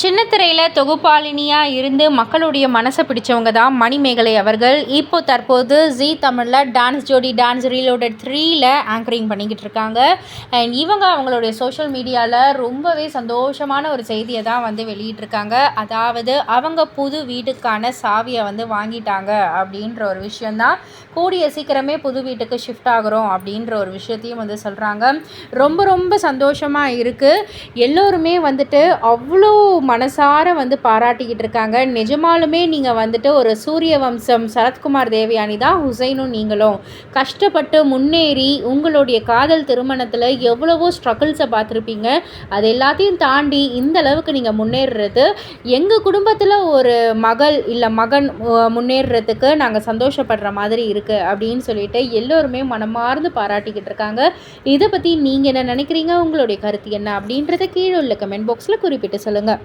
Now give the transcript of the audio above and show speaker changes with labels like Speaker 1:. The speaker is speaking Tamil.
Speaker 1: சின்னத்திரையில் தொகுப்பாளினியாக இருந்து மக்களுடைய மனசை பிடிச்சவங்க தான் மணிமேகலை அவர்கள். இப்போ தற்போது ஜி தமிழில் டான்ஸ் ஜோடி டான்ஸ் ரீலோடட் த்ரீயில் ஆங்கரிங் பண்ணிக்கிட்டு இருக்காங்க. அண்ட் இவங்க அவங்களுடைய சோஷியல் மீடியாவில் ரொம்பவே சந்தோஷமான ஒரு செய்தியை தான் வந்து வெளியிட்டிருக்காங்க. அதாவது அவங்க புது வீட்டுக்கான சாவியை வந்து வாங்கிட்டாங்க அப்படின்ற ஒரு விஷயந்தான் கூடிய சீக்கிரமே புது வீட்டுக்கு ஷிஃப்ட் ஆகிறோம் அப்படின்ற ஒரு விஷயத்தையும் வந்து சொல்கிறாங்க ரொம்ப ரொம்ப சந்தோஷமாக இருக்குது எல்லோருமே வந்துட்டு அவ்வளோ மனசார வந்து பாராட்டிக்கிட்டு இருக்காங்க. நிஜமாலுமே நீங்கள் வந்துட்டு ஒரு சூரிய வம்சம் சரத்குமார் தேவயானி தான் ஹுசைனும் நீங்களும். கஷ்டப்பட்டு முன்னேறி உங்களுடைய காதல் திருமணத்தில் எவ்வளவோ ஸ்ட்ரகிள்ஸை பார்த்துருப்பீங்க. அது எல்லாத்தையும் தாண்டி இந்த அளவுக்கு நீங்கள் முன்னேறுறது எங்கள் குடும்பத்தில் ஒரு மகள் இல்லை மகன் முன்னேறுறதுக்கு நாங்கள் சந்தோஷப்படுற மாதிரி இருக்குது அப்படின்னு சொல்லிட்டு எல்லோருமே மனமார்ந்து பாராட்டிக்கிட்டு இருக்காங்க. இதை பற்றி நீங்கள் என்ன நினைக்கிறீங்க? உங்களுடைய கருத்து என்ன அப்படின்றத கீழே உள்ள கமெண்ட் பாக்ஸில் குறிப்பிட்டு சொல்லுங்கள்